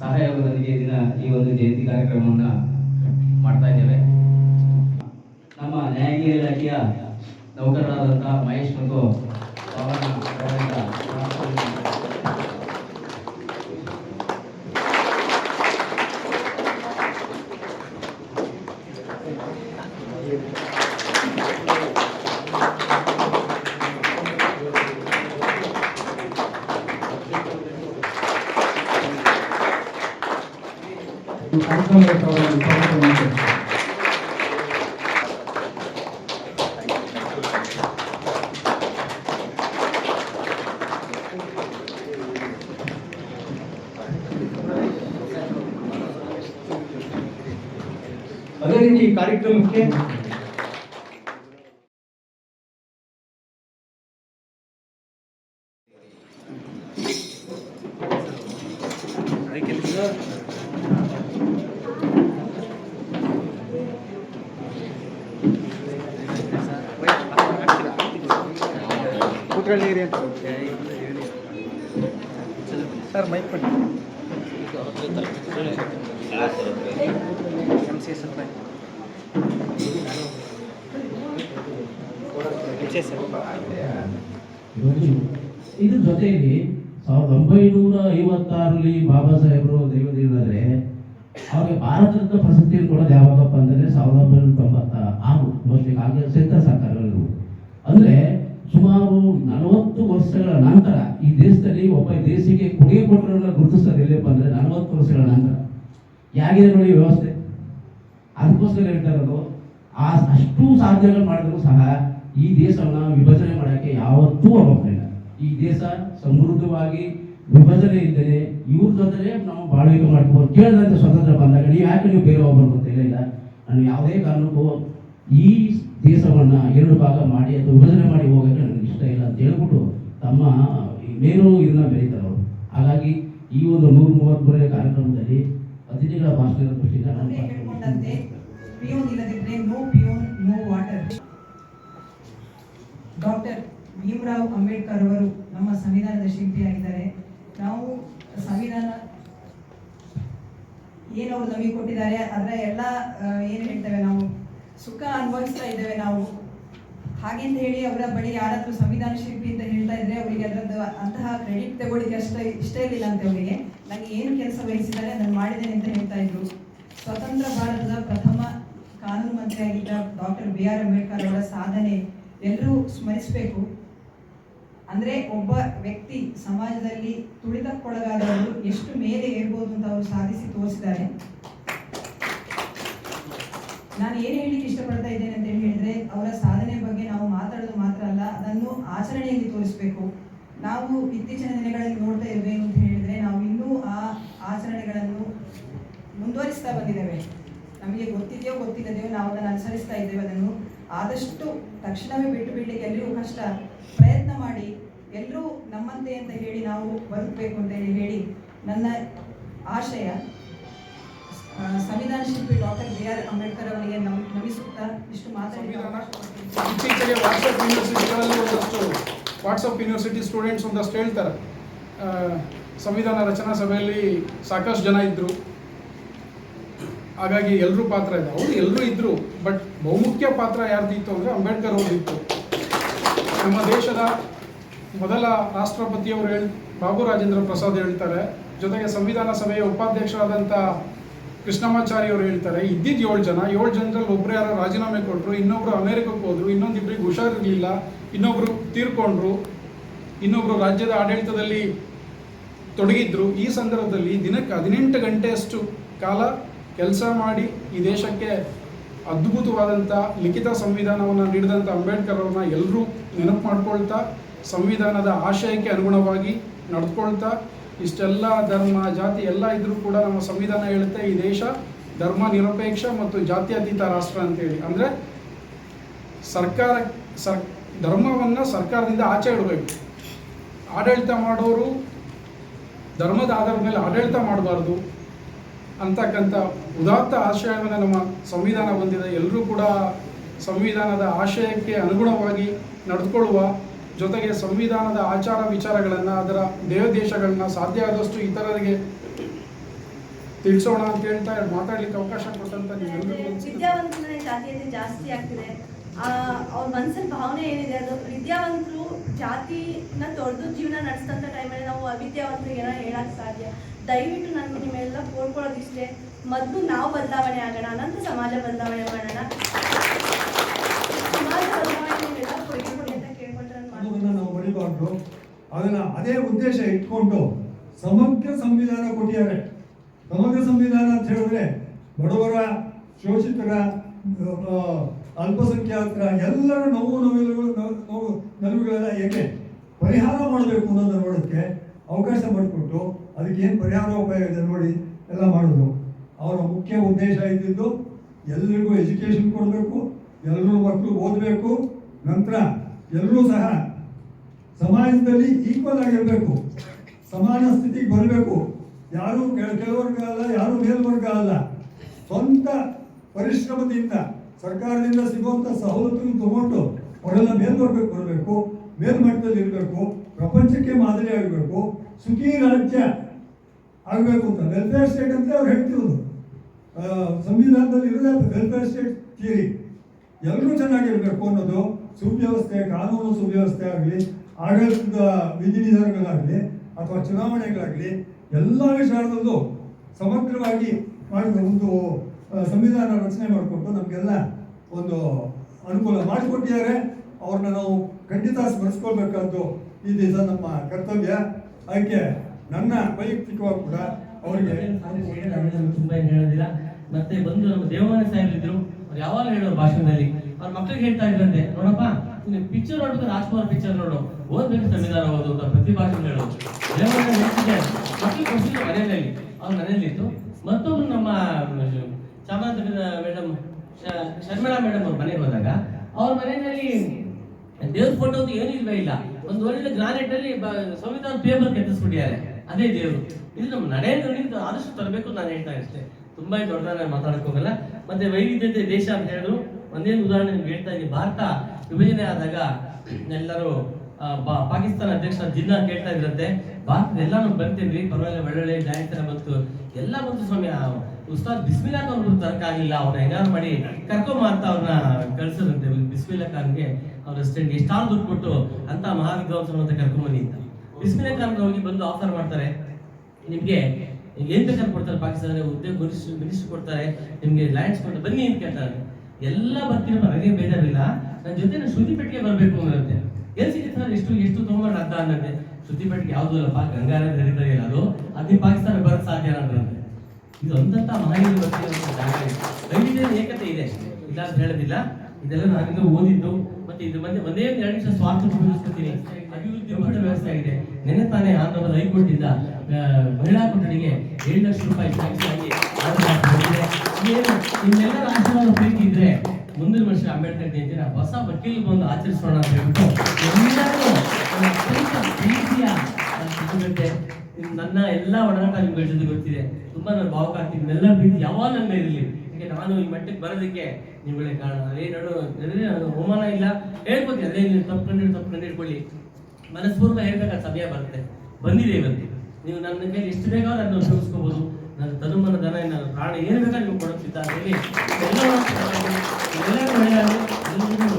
ಸಹಯೋಗದೊಂದಿಗೆ ದಿನ ಈ ಒಂದು ಜಯಂತಿ ಕಾರ್ಯಕ್ರಮವನ್ನು ಮಾಡ್ತಾ ಇದ್ದೇವೆ. ನಮ್ಮ ನ್ಯಾಯಾಂಗ ಇಲಾಖೆಯ ನೌಕರರಾದಂಥ ಮಹೇಶ್ ಮತ್ತು ಅವರಿಂದ ಅದೇ ರೀತಿ ಈ ಕಾರ್ಯಕ್ರಮಕ್ಕೆ ಕೂತ್ಕೊಳ್ಳಿ ಅಂತ ಸರ್ ಮೈಕ್ ಕೊಡಿ. ಎಂ ಸಿ ಎಸ್ ಇದ್ರ ಜೊತೆಗೆ ಸಾವಿರದ ಒಂಬೈನೂರ ಐವತ್ತಾರಲ್ಲಿ ಬಾಬಾ ಸಾಹೇಬರು ದೈವದೀವರಾದ್ರೆ ಅವ್ರಿಗೆ ಭಾರತದ ರತ್ನ ಪ್ರಶಸ್ತಿಯನ್ನು ಕೊಡೋದು ಯಾವಾಗಪ್ಪ ಅಂತಂದ್ರೆ ಸಾವಿರದ ಒಂಬೈನೂರ ತೊಂಬತ್ತ ಆರು ಮೋಸ್ಟ್ಲಿ ಕಾಂಗ್ರೆಸ್, ಕೇಂದ್ರ ಸರ್ಕಾರಗಳು ಅಂದ್ರೆ ಸುಮಾರು ನಲವತ್ತು ವರ್ಷಗಳ ನಂತರ ಈ ದೇಶದಲ್ಲಿ ಒಬ್ಬ ದೇಶಕ್ಕೆ ಕೊಡುಗೆ ಕೊಟ್ಟರನ್ನ ಗುರುತಿಸೋದು ಎಲ್ಲಿಯಪ್ಪ ಅಂದ್ರೆ ನಲವತ್ತು ವರ್ಷಗಳ ನಂತರ. ಯಾಗಿದೆ ನೋಡಿ ವ್ಯವಸ್ಥೆ? ಅದಕ್ಕೋಸ್ಕರ ಹೇಳ್ತಾ ಇರೋದು, ಆ ಅಷ್ಟು ಸಾಧನೆಗಳು ಮಾಡಿದ್ರು ಸಹ ಈ ದೇಶವನ್ನು ವಿಭಜನೆ ಮಾಡೋಕ್ಕೆ ಯಾವತ್ತೂ ಹೋಗಲಿಲ್ಲ ಈ ದೇಶ ಸಮೃದ್ಧವಾಗಿ ವಿಭಜನೆ ಇದ್ದರೆ ಇವ್ರ ಜೊತೆ ನಾವು ಬಾಳ್ವಿಕೆ ಮಾಡ್ಕೋಬೋದು ಕೇಳಿದಂತೆ ಸ್ವತಂತ್ರ ಬಂದಾಗ ನೀವು ಯಾಕೆ ನೀವು ಬೇರೆ ಒಬ್ಬರು ಗೊತ್ತಿಲ್ಲ ಇಲ್ಲ ನಾನು ಯಾವುದೇ ಕಾರಣಕ್ಕೂ ಈ ದೇಶವನ್ನು ಎರಡು ಭಾಗ ಮಾಡಿ ಅಥವಾ ವಿಭಜನೆ ಮಾಡಿ ಹೋಗೋಕ್ಕೆ ನನಗೆ ಇಲ್ಲ ಅಂತ ಹೇಳ್ಬಿಟ್ಟು ತಮ್ಮ ಇನ್ನೇನು ಇದನ್ನ ಬೆರೀತಾರೆ ಅವರು. ಹಾಗಾಗಿ ಈ ಒಂದು ನೂರ ಮೂವತ್ತ್ಮೂರನೇ ಕಾರ್ಯಕ್ರಮದಲ್ಲಿ ಅತಿಥಿಗಳ ಭಾಷಣದ ದೃಷ್ಟಿಯಿಂದ ನಾನು ಡಾಕ್ಟರ್ ಭೀಮರಾವ್ ಅಂಬೇಡ್ಕರ್ ಅವರು ನಮ್ಮ ಸಂವಿಧಾನದ ಶಿಲ್ಪಿಯಾಗಿದ್ದಾರೆ. ನಾವು ಸಂವಿಧಾನ ಏನು ಅವರು ನಮಗೆ ಕೊಟ್ಟಿದ್ದಾರೆ ಅದರ ಎಲ್ಲ ಏನು ಹೇಳ್ತೇವೆ ನಾವು ಸುಖ ಅನುಭವಿಸ್ತಾ ಇದ್ದೇವೆ ನಾವು. ಹಾಗೆಂತ ಹೇಳಿ ಅವರ ಬಳಿ ಯಾರಾದರೂ ಸಂವಿಧಾನ ಶಿಲ್ಪಿ ಅಂತ ಹೇಳ್ತಾ ಇದ್ರೆ ಅವರಿಗೆ ಅದರದ್ದು ಅಂತಹ ಕ್ರೆಡಿಟ್ ತಗೊಳ್ಳಿಕ್ಕೆ ಅಷ್ಟ ಇಷ್ಟ ಇರಲಿಲ್ಲ ಅಂತ ಅವರಿಗೆ. ನನಗೆ ಏನು ಕೆಲಸ ವಹಿಸಿದ್ದಾರೆ ಅದನ್ನು ಮಾಡಿದ್ದೇನೆ ಅಂತ ಹೇಳ್ತಾ ಇದ್ರು. ಸ್ವತಂತ್ರ ಭಾರತದ ಪ್ರಥಮ ಕಾನೂನು ಮಂತ್ರಿಯಾಗಿದ್ದ ಡಾಕ್ಟರ್ ಬಿ ಆರ್ ಅಂಬೇಡ್ಕರ್ ಅವರ ಸಾಧನೆ ಎಲ್ಲರೂ ಸ್ಮರಿಸಬೇಕು. ಅಂದ್ರೆ ಒಬ್ಬ ವ್ಯಕ್ತಿ ಸಮಾಜದಲ್ಲಿ ತುಳಿತಕ್ಕೊಳಗಾದವರು ಎಷ್ಟು ಮೇಲೆ ಇರ್ಬೋದು ಅಂತ ಅವರು ಸಾಧಿಸಿ ತೋರಿಸಿದ್ದಾರೆ. ನಾನು ಏನು ಹೇಳಲಿಕ್ಕೆ ಇಷ್ಟಪಡ್ತಾ ಇದ್ದೇನೆ ಅಂತ ಹೇಳಿದ್ರೆ ಅವರ ಸಾಧನೆ ಬಗ್ಗೆ ನಾವು ಮಾತಾಡೋದು ಮಾತ್ರ ಅಲ್ಲ, ಅದನ್ನು ಆಚರಣೆಯಲ್ಲಿ ತೋರಿಸಬೇಕು. ನಾವು ಇತ್ತೀಚಿನ ದಿನಗಳಲ್ಲಿ ನೋಡ್ತಾ ಇರಬೇಕು ಅಂತ ಹೇಳಿದ್ರೆ ನಾವು ಇನ್ನೂ ಆ ಆಚರಣೆಗಳನ್ನು ಮುಂದುವರಿಸ್ತಾ ಬಂದಿದ್ದೇವೆ. ನಮಗೆ ಗೊತ್ತಿದೆಯೋ ಗೊತ್ತಿಲ್ಲದೆಯೋ ನಾವು ಅದನ್ನು ಅನುಸರಿಸ್ತಾ ಇದ್ದೇವೆ. ಅದನ್ನು ಆದಷ್ಟು ತಕ್ಷಣವೇ ಬಿಟ್ಟು ಬಿಡ್ಲಿಕ್ಕೆ ಎಲ್ಲರೂ ಕಷ್ಟ. ಪ್ರಯತ್ನ ಮಾಡಿ ಎಲ್ಲರೂ ನಮ್ಮಂತೆ ಅಂತ ಹೇಳಿ ನಾವು ಬದುಕಬೇಕು ಅಂತ ಹೇಳಿ ನನ್ನ ಆಶಯ ಸಂವಿಧಾನ ಶಿಲ್ಪಿ ಡಾಕ್ಟರ್ ಬಿ ಆರ್ ಅಂಬೇಡ್ಕರ್ ಅವರಿಗೆ ನಮ್ ನಮಿಸುತ್ತಾ ಇಷ್ಟು ಮಾತಾಡಿ. ವಾಟ್ಸಪ್ ಯೂನಿವರ್ಸಿಟಿಗಳಲ್ಲಿ ಒಂದಷ್ಟು ವಾಟ್ಸಪ್ ಯೂನಿವರ್ಸಿಟಿ ಸ್ಟೂಡೆಂಟ್ಸ್ ಒಂದಷ್ಟು ಹೇಳ್ತಾರೆ. ಸಂವಿಧಾನ ರಚನಾ ಸಭೆಯಲ್ಲಿ ಸಾಕಷ್ಟು ಜನ ಇದ್ದರು ಹಾಗಾಗಿ ಎಲ್ಲರೂ ಪಾತ್ರ ಇದೆ. ಅವರು ಎಲ್ಲರೂ ಇದ್ದರು ಬಟ್ ಬಹುಮುಖ್ಯ ಪಾತ್ರ ಯಾರ್ದಿತ್ತು ಅಂದರೆ ಅಂಬೇಡ್ಕರ್ ಅವ್ರದ್ದಿತ್ತು ನಮ್ಮ ದೇಶದ ಮೊದಲ ರಾಷ್ಟ್ರಪತಿಯವರು ಹೇಳ್ ಬಾಬು ರಾಜೇಂದ್ರ ಪ್ರಸಾದ್ ಹೇಳ್ತಾರೆ. ಜೊತೆಗೆ ಸಂವಿಧಾನ ಸಭೆಯ ಉಪಾಧ್ಯಕ್ಷರಾದಂಥ ಕೃಷ್ಣಮಾಚಾರಿ ಅವರು ಹೇಳ್ತಾರೆ ಇದ್ದಿದ್ದು ಏಳು ಜನ, ಏಳು ಜನರಲ್ಲಿ ಒಬ್ರು ಯಾರೋ ರಾಜೀನಾಮೆ ಕೊಟ್ಟರು ಇನ್ನೊಬ್ರು ಅಮೆರಿಕಕ್ಕೆ ಹೋದ್ರು ಇನ್ನೊಂದಿಬ್ರಿಗೆ ಹುಷಾರಿರಲಿಲ್ಲ, ಇನ್ನೊಬ್ರು ತೀರ್ಕೊಂಡ್ರು, ಇನ್ನೊಬ್ರು ರಾಜ್ಯದ ಆಡಳಿತದಲ್ಲಿ ತೊಡಗಿದ್ರು. ಈ ಸಂದರ್ಭದಲ್ಲಿ ದಿನಕ್ಕೆ ಹದಿನೆಂಟು ಗಂಟೆಯಷ್ಟು ಕಾಲ ಕೆಲಸ ಮಾಡಿ ಈ ದೇಶಕ್ಕೆ ಅದ್ಭುತವಾದಂಥ ಲಿಖಿತ ಸಂವಿಧಾನವನ್ನು ನೀಡಿದಂಥ ಅಂಬೇಡ್ಕರ್ ಅವ್ರನ್ನ ಎಲ್ಲರೂ ನೆನಪು ಮಾಡ್ಕೊಳ್ತಾ, ಸಂವಿಧಾನದ ಆಶಯಕ್ಕೆ ಅನುಗುಣವಾಗಿ ನಡ್ಕೊಳ್ತಾ ಇಷ್ಟೆಲ್ಲ ಧರ್ಮ, ಜಾತಿ ಎಲ್ಲ ಇದ್ರೂ ಕೂಡ ನಮ್ಮ ಸಂವಿಧಾನ ಹೇಳುತ್ತೆ ಈ ದೇಶ ಧರ್ಮ ನಿರಪೇಕ್ಷ ಮತ್ತು ಜಾತ್ಯತೀತ ರಾಷ್ಟ್ರ ಅಂತೇಳಿ. ಅಂದರೆ ಸರ್ಕಾರ, ಸರ್, ಧರ್ಮವನ್ನು ಸರ್ಕಾರದಿಂದ ಆಚೆ ಇಡಬೇಕು. ಆಡಳಿತ ಮಾಡೋರು ಧರ್ಮದ ಆಧಾರದ ಮೇಲೆ ಆಡಳಿತ ಮಾಡಬಾರ್ದು ಅಂತಕ್ಕಂಥ ಉದಾತ್ತ ಆಶಯವನ್ನು ನಮ್ಮ ಸಂವಿಧಾನ ಹೊಂದಿದೆ. ಎಲ್ಲರೂ ಕೂಡ ಸಂವಿಧಾನದ ಆಶಯಕ್ಕೆ ಅನುಗುಣವಾಗಿ ನಡೆದುಕೊಳ್ಳುವ ಜೊತೆಗೆ ಸಂವಿಧಾನದ ಆಚಾರ ವಿಚಾರಗಳನ್ನು ಅದರ ದೇವದೇಶಗಳನ್ನ ಸಾಧ್ಯ ಆದಷ್ಟು ಇತರರಿಗೆ ತಿಳಿಸೋಣ ಅಂತ ಹೇಳ್ತಾ ಮಾತಾಡ್ಲಿಕ್ಕೆ ಅವಕಾಶ ಕೊಟ್ಟಂತ. ವಿದ್ಯಾವಂತನ ಜಾತಿಯಲ್ಲಿ ಜಾಸ್ತಿ ಆಗ್ತಿದೆ. ಆ, ಅವ್ರ ಮನಸ್ಸಿನ ಭಾವನೆ ಏನಿದೆ ಅದು? ವಿದ್ಯಾವಂತರು ಜಾತಿನ ತೊಡೆದು ಜೀವನ ನಡೆಸಿದಂತ ಟೈಮಲ್ಲಿ ನಾವು ಅವಿದ್ಯಾವಂತರಿಗೆ ಏನೋ ಹೇಳಕ್ ಸಾಧ್ಯ. ದಯವಿಟ್ಟು ನಾನು ನಿಮ್ಮೆಲ್ಲ ಕೋರ್ಕೊಳ್ಳೋದಿಷ್ಟೇ. ಮೊದಲು ನಾವು ಬದಲಾವಣೆ ಆಗೋಣ ನಂತರ ಸಮಾಜ ಬದಲಾವಣೆ ಮಾಡೋಣ ಸಮಾಜ ಬದಲಾವಣೆ ನೀವೆಲ್ಲ ಕೊಡುಗೆ ಕೊಡಿ ಅಂತ ಕೇಳ್ಕೊಂಡ್ರೆ ನಾನು ಮಾಡ್ತೀನಿ. ಅದನ್ನು ಅದೇ ಉದ್ದೇಶ ಇಟ್ಕೊಂಡು ಸಮಗ್ರ ಸಂವಿಧಾನ ಕೊಟ್ಟಿದ್ದಾರೆ ಸಮಗ್ರ ಸಂವಿಧಾನ ಅಂತ ಹೇಳಿದ್ರೆ ಬಡವರ, ಶೋಷಿತರ ಅಲ್ಪಸಂಖ್ಯಾತರ ಎಲ್ಲರ ನೋವು ನೋವುಗಳು ನೋವು- ನಲುವುಗಳೆಲ್ಲ ಹೇಗೆ ಪರಿಹಾರ ಮಾಡಬೇಕು ಅನ್ನೋದನ್ನ ನೋಡೋದಕ್ಕೆ ಅವಕಾಶ ಮಾಡಿಕೊಟ್ಟು ಅದಕ್ಕೆ ಏನು ಪರಿಹಾರ ಉಪಾಯ ಇದೆ ನೋಡಿ ಎಲ್ಲ ಮಾಡಿದ್ರು ಅವರ ಮುಖ್ಯ ಉದ್ದೇಶ ಇದ್ದಿದ್ದು ಎಲ್ಲರಿಗೂ ಎಜುಕೇಷನ್ ಕೊಡಬೇಕು ಎಲ್ಲರೂ ಮಕ್ಕಳು ಓದಬೇಕು, ನಂತರ ಎಲ್ಲರೂ ಸಹ ಸಮಾಜದಲ್ಲಿ ಈಕ್ವಲ್ ಆಗಿರಬೇಕು. ಸಮಾನ ಸ್ಥಿತಿಗೆ ಬರಬೇಕು. ಯಾರು ಕೆಳ- ಕೆಳವರ್ಗ ಅಲ್ಲ, ಯಾರು ಮೇಲ್ವರ್ಗ ಅಲ್ಲ. ಸ್ವಂತ ಪರಿಶ್ರಮದಿಂದ ಸರ್ಕಾರದಿಂದ ಸಿಗುವಂಥ ಸವಲತ್ತನ್ನು ತಗೊಂಡು ಅವರೆಲ್ಲ ಮೇಲ್ವರ್ಗಕ್ಕೆ ಬರಬೇಕು, ಮೇಲ್ಮಟ್ಟದಲ್ಲಿ ಇರಬೇಕು, ಪ್ರಪಂಚಕ್ಕೆ ಮಾದರಿ ಆಗಬೇಕು, ಸುಖಿ ರಾಜ್ಯ ಆಗಬೇಕು ಅಂತ. ವೆಲ್ಫೇರ್ ಸ್ಟೇಟ್ ಅಂತ ಅವ್ರು ಹೇಳ್ತಿರೋದು. ಸಂವಿಧಾನದಲ್ಲಿ ಇರೋದೇ ವೆಲ್ಫೇರ್ ಸ್ಟೇಟ್ ಥಿಯರಿ ಎಲ್ಲರೂ ಚೆನ್ನಾಗಿರ್ಬೇಕು ಅನ್ನೋದು ಸುವ್ಯವಸ್ಥೆ, ಕಾನೂನು ಸುವ್ಯವಸ್ಥೆ ಆಗಲಿ ಆಡಳಿತದ ವಿಧಿವಿಧಾನಗಳಾಗಲಿ ಅಥವಾ ಚುನಾವಣೆಗಳಾಗಲಿ ಎಲ್ಲ ವಿಚಾರದಲ್ಲೂ ಸಮಗ್ರವಾಗಿ ಮಾಡಿದ ಒಂದು ಸಂವಿಧಾನ ರಚನೆ ಮಾಡಿಕೊಟ್ಟು ನಮಗೆಲ್ಲ ಒಂದು ಅನುಕೂಲ ಮಾಡಿಕೊಟ್ಟಿದ್ದಾರೆ. ಅವ್ರನ್ನ ನಾವು ಖಂಡಿತ ಸ್ಮರಿಸ್ಕೊಳ್ಬೇಕಾದ್ದು ಈ ನಮ್ಮ ಕರ್ತವ್ಯ. ಅದಕ್ಕೆ ನನ್ನ ವೈಯಕ್ತಿಕವಾಗಿ ಕೂಡ ಅವರಿಗೆ ತುಂಬ ಏನು ಹೇಳೋದಿಲ್ಲ ಮತ್ತೆ ಬಂದು ನಮ್ಮ ದೇವಮಾನ ಸಾಹೇಬ್ರು ಇದ್ರು ಅವ್ರು ಯಾವಾಗ ಹೇಳೋರು ಭಾಷಣದಲ್ಲಿ? ಅವ್ರ ಮಕ್ಕಳಿಗೆ ಹೇಳ್ತಾ ಇದ್ರಂತೆ, ನೋಡಪ್ಪ. ಪಿಕ್ಚರ್ ನೋಡಿದ್ರೆ ರಾಜ್ಕುಮಾರ್ ಪಿಕ್ಚರ್ ನೋಡು. ಓದ್ಬೇಕು ಸಂವಿಧಾನ ಓದು ಪ್ರತಿ ಭಾಷೆ ಹೇಳೋದು ಮಕ್ಕಳು ಮನೆಯಲ್ಲಿ. ಅವ್ರ ಮನೆಯಲ್ಲಿ ಇತ್ತು ಮತ್ತೊಬ್ರು ನಮ್ಮ ಚಾಮರಾಜನಗರ ಮೇಡಮ್ ಶರ್ಮಿಳಾ ಮೇಡಮ್ ಅವ್ರ ಮನೆಗೆ ಹೋದಾಗ, ಅವ್ರ ಮನೆಯಲ್ಲಿ ದೇವ್ರ ಫೋಟೋ ಅಂತ ಏನೂ ಇಲ್ವೇ ಇಲ್ಲ. ಒಂದು ಒಳ್ಳೆ ಗ್ರಾನೈಟ್ ಅಲ್ಲಿ ಸಂವಿಧಾನ ಪೇಪರ್ ಕೆತ್ತಿಸ್ಬಿಟ್ಟಿದ್ದಾರೆ. ಅದೇ ದೇವರು. ಇದು ನಮ್ಮ ನಡೆ ನುಡಿಯಿಂದ ಆದಷ್ಟು ತರಬೇಕು ನಾನು ಹೇಳ್ತಾ ಅಷ್ಟೇ. ತುಂಬಾ ದೊಡ್ಡದಾಗಿ ಮಾತಾಡಕ್ ಹೋಗಲ್ಲ. ಮತ್ತೆ ವೈವಿಧ್ಯತೆ ದೇಶ ಅಂತ ಹೇಳಿದ್ರು. ಒಂದೇ ಉದಾಹರಣೆ ಹೇಳ್ತಾ ಇದ್ದೀನಿ. ಭಾರತ ವಿಭಜನೆ ಆದಾಗ ಎಲ್ಲರೂ ಪಾಕಿಸ್ತಾನ ಅಧ್ಯಕ್ಷ ದಿನ ಕೇಳ್ತಾ ಇದ್ರಂತೆ ಭಾರತದ ಎಲ್ಲಾನು ಬರ್ತೀನ್ರಿ ಪರವಾಗಿಲ್ಲ, ಒಳ್ಳೊಳ್ಳೆ ಗಾಯಕರ ಬಂತು. ಎಲ್ಲ ಬಂತು ಸ್ವಾಮಿ ಉಸ್ತಾದ್ ಉಸ್ತಾದ್ ಬಿಸ್ಮಿಲ್ಲಾ ಅವ್ರು ತರಕಾಗಿಲ್ಲ ಅವ್ರನ್ನ ಹೆಂಗಾರು ಮಾಡಿ ಕರ್ಕೊಂಬ ಅವ್ರನ್ನ ಕಳ್ಸದಂತೆ ಬಿಸ್ಮಿಲಾ ಖಾನ್ಗೆ ಅವ್ರ ಅಸಿಸ್ಟೆಂಟ್ ಎಷ್ಟಾರು ದುಡ್ಡು ಕೊಟ್ಟು ಅಂತ ಮಹಾವಿದ್ವಾಂಸರು ಅಂತ ಕರ್ಕೊಂಬನ್ನಿ ಅಂತ. ಬಿಸ್ಮಿಲಾ ಖಾನ್ ಹೋಗಿ ಬಂದು ಆಫರ್ ಮಾಡ್ತಾರೆ. ನಿಮ್ಗೆ ಏನ್ ಬೇಕಾದ್ರೆ ಕೊಡ್ತಾರೆ ಪಾಕಿಸ್ತಾನ ಹುದ್ದೆ ಮಿನಿಸ್ಟರ್ ಕೊಡ್ತಾರೆ, ನಿಮ್ಗೆ ಲ್ಯಾಂಡ್ಸ್ ಕೊಡ್ತಾರೆ, ಬನ್ನಿ ಅಂತ ಕೇಳ್ತಾರೆ. ಎಲ್ಲ ಬರ್ತೀನಿ ನನಗೆ ಬೇಜಾರಿಲ್ಲ. ನನ್ನ ಜೊತೆ ಶ್ರುತಿ ಪೆಟ್ಟಿಗೆ ಬರಬೇಕು ಅನ್ನತ್ತೆ ಎಲ್ಲಿ ಸಿಗುತ್ತೆ ಅಂದ್ರೆ ಎಷ್ಟು ಎಷ್ಟು ತೊಗೊಂಬರ್ ಅಂತ ಅನ್ನತ್ತೆ ಶ್ರುತಿ ಪೆಟ್ಟಿಗೆ ಯಾವ್ದು ಅಲ್ಲಪ್ಪ? ಗಂಗಾರ ಇಲ್ಲ ಅದು ಅದೇ ಪಾಕಿಸ್ತಾನ ಬರಕ್ ಸಾಧ್ಯ ಅನ್ನೋದ್ರಂತೆ ಇದು ಅಂತ ಮಹಾನೀಯ ಬರ್ತಿರೋ ಏಕತೆ ಇದೆ ಇಲ್ಲ ಅಂತ ಹೇಳೋದಿಲ್ಲ. ಇದೆಲ್ಲ ನನಗೆ ಓದಿದ್ದು. ಮತ್ತೆ ಇದು ಮಧ್ಯೆ ಒಂದೇ ಒಂದು ಎರಡು ನಿಮಿಷ ಸ್ವಾರ್ಥ ಉಪಯೋಗಿಸ್ಕೊತೀನಿ ಅಭಿವೃದ್ಧಿ ಮಟ್ಟ ವ್ಯವಸ್ಥೆ ಆಗಿದೆ. ನೆನೆ ತಾನೇ ಆಂಧ್ರದ ಹೈಕೋರ್ಟ್ ಇಂದ ಮಹಿಳಾ ಕೊಠಡಿಗೆ ಏಳು ಲಕ್ಷ ರೂಪಾಯಿ ಟ್ಯಾಕ್ಸ್ ಆಗಿ ಆರ್ಡರ್ ಅಂಬೇಡ್ಕರ್ ಜಯಂತಿನ ಹೊಸ ವಕೀಲ್ ಬಂದು ಆಚರಿಸೋಣ ಅಂತ ಹೇಳ್ಬಿಟ್ಟು ನನ್ನ ಎಲ್ಲ ಒಡನಾಟ ನಿಮ್ಗೆ ಜೊತೆ ಗೊತ್ತಿದೆ ತುಂಬಾ ನಾನು ಭಾವಕ ಆಗ್ತೀನಿ. ಎಲ್ಲ ಪ್ರೀತಿ ಯಾವಾಗ ನನ್ನ ಇರಲಿ? ಯಾಕೆ ನಾನು ಈ ಮಟ್ಟಕ್ಕೆ ಬರೋದಕ್ಕೆ ನಿಮ್ಗಳೇ ಕಾರಣ. ಅದೇ ಅದೇ ನಾನು ಅವಮಾನ ಇಲ್ಲ. ಹೇಳ್ಕೊತೀನಿ ಅದೇ ನೀವು ತಪ್ಪು ಕಂಡು ತಪ್ಪು ಕಂಡು ಹಿಡ್ಕೊಳ್ಳಿ. ಮನಸ್ಪೂರ್ವ ಹೇಳ್ಬೇಕಾದ ಸಮಯ ಬರುತ್ತೆ. ಬಂದಿದೆ ಇವತ್ತು. ನೀವು ನನ್ನ ಮೇಲೆ ಎಷ್ಟು ಬೇಗ ಅದನ್ನು ಉಪಯೋಗಿಸ್ಕೋಬಹುದು ನನ್ನ ತನುಮನ ದನ ನನ್ನ ಪ್ರಾಣ ಏನು ಬೇಕಾದ್ರೆ ನೀವು ಕೊಡುತ್ತಿದ್ದಾರೆ ಎಲ್ಲವೂ ಎಲ್ಲರಿಗೂ ಒಳ್ಳೆಯದು